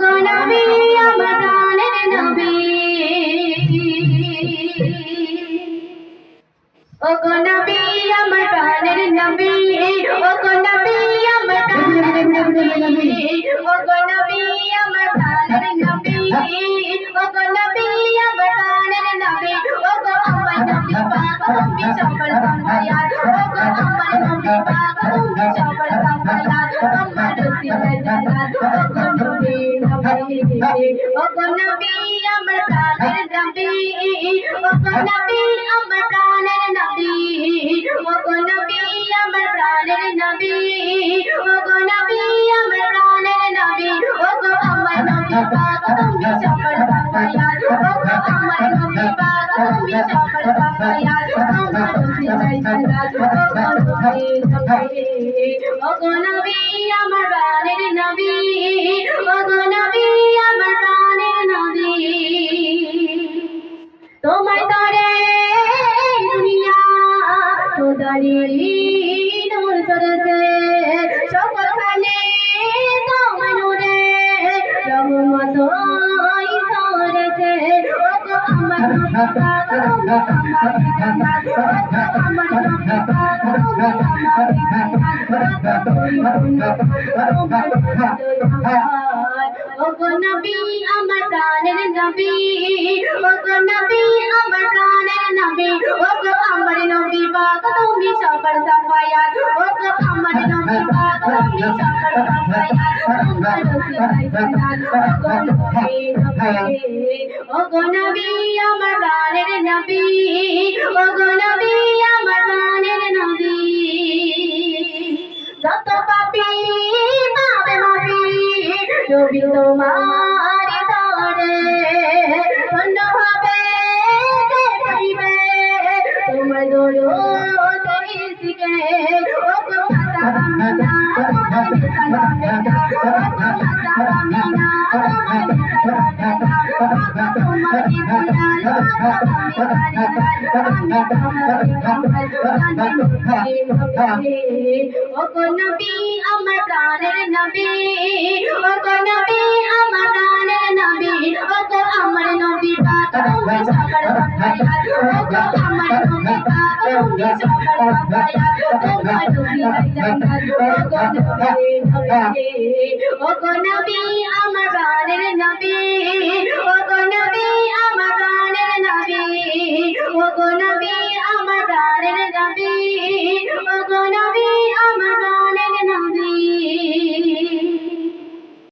গো নবী আমার প্রাণের নবী ও গো নবী আমার প্রাণের নবী ও গো নবী আমার প্রাণের নবী ও গো নবী আমার প্রাণের নবী ও গো নবী আমার প্রাণের নবী ও গো আমার নবী পাক তুমি সফল সম্মায়া ও গো আমার নবী পাক তুমি সফল সম্মায়া আমার রসিল জান্নাত ও গো নবী আমার প্রাণের নবী ও নবী আমার প্রাণের নবী ও নবী আমার প্রাণের আমার প্রাণের নবী নবী আমার প্রাণের নবী তোমায় তরে দুনিয়া তোদারি নূর গো নবী আমার প্রাণের নবী ও গো নবী আমার প্রাণের নবী ও গো আমার নবী পাক তুমি সবার সাফায়া ও গো আমার নবী আমার প্রাণের নবী ও নবী আমার প্রাণের নবী যত পাপি পাবে মাপি নবী তোমার আমার প্রাণের নবী ও নবী আমার আমার বাড়ির নবী ও নবী আমার